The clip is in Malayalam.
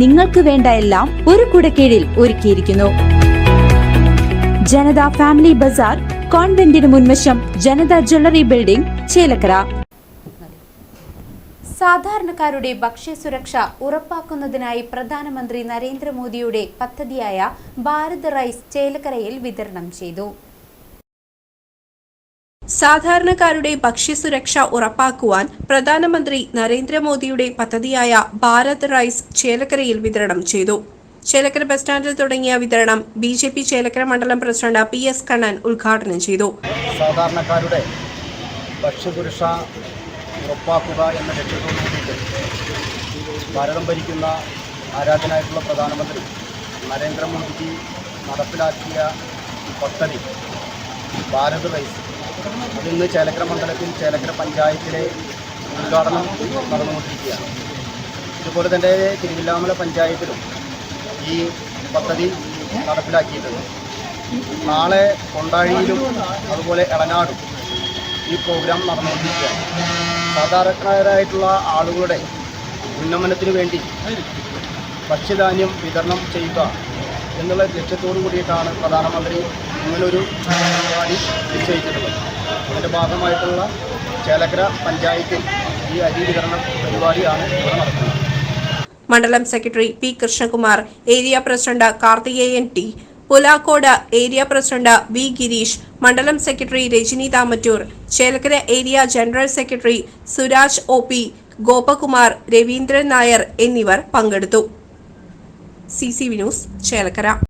നിങ്ങൾക്ക് വേണ്ട എല്ലാം ഒരു കുടക്കീഴിൽ ഒരുക്കിയിരിക്കുന്നു. ജനത ഫാമിലി ബസാർ കോൺവെന്റിന് മുൻവശം ജനത ജ്വല്ലറി ബിൽഡിംഗ് ചേലക്കര. സാധാരണക്കാരുടെ ഭക്ഷ്യസുരക്ഷ ഉറപ്പാക്കുന്നതിനായി പ്രധാനമന്ത്രി നരേന്ദ്രമോദിയുടെ പദ്ധതിയായ ഭാരത് റൈസ് ചേലക്കരയിൽ വിതരണം ചെയ്തു. സാധാരണക്കാരുടെ ഭക്ഷ്യസുരക്ഷ ഉറപ്പാക്കുവാൻ പ്രധാനമന്ത്രി നരേന്ദ്രമോദിയുടെ പദ്ധതിയായ ഭാരത് റൈസ് ചേലക്കരയിൽ വിതരണം ചെയ്തു. ചേലക്കര ബസ് സ്റ്റാൻഡിൽ തുടങ്ങിയ വിതരണം ബി ജെ പി ചേലക്കര മണ്ഡലം പ്രസിഡന്റ് പി എസ് കണ്ണൻ ഉദ്ഘാടനം ചെയ്തു. സാധാരണക്കാരുടെ ഭക്ഷ്യസുരക്ഷ ഉറപ്പാക്കുക എന്ന ലക്ഷ്യത്തോടു കൂടിയിട്ട് ഭാരതം ഭരിക്കുന്ന ആരാധനായിട്ടുള്ള പ്രധാനമന്ത്രി നരേന്ദ്രമോദിജി നടപ്പിലാക്കിയ പദ്ധതി ഭാരത് റൈസ് അതിന്ന് ചേലക്കര മണ്ഡലത്തിൽ ചേലക്കര പഞ്ചായത്തിലെ ഉദ്ഘാടനം നടന്നുകൊണ്ടിരിക്കുകയാണ്. ഇതുപോലെ തന്നെ തിരുവില്ലാമല പഞ്ചായത്തിലും ഈ പദ്ധതി നടപ്പിലാക്കിയിട്ടുണ്ട്. നാളെ കൊണ്ടാഴിയിലും അതുപോലെ എടനാടും ഈ പ്രോഗ്രാം നടന്നുകൊണ്ടിരിക്കുകയാണ്. സാധാരണക്കാരായിട്ടുള്ള ആളുകളുടെ ഉന്നമനത്തിന് വേണ്ടി ഭക്ഷ്യധാന്യം വിതരണം ചെയ്യുക എന്നുള്ള ലക്ഷ്യത്തോടു കൂടിയിട്ടാണ് പ്രധാനമന്ത്രി ഇങ്ങനൊരു പരിപാടി നിശ്ചയിച്ചിട്ടുള്ളത്. അതിന്റെ ഭാഗമായിട്ടുള്ള ചേലക്കര പഞ്ചായത്തിൽ ഈ അരി വിതരണ പരിപാടിയാണ് ഇവിടെ നടക്കുന്നത്. മണ്ഡലം secretary P Krishnakumar area president Karthikeyan T Pulakkode area president V Gireesh മണ്ഡലം secretary Rajani Thamattoor Chelakkara area general secretary Suraj O P Gopakumar Raveendran Nair എന്നിവർ പങ്കെടുത്തു. C C V news Chelakkara.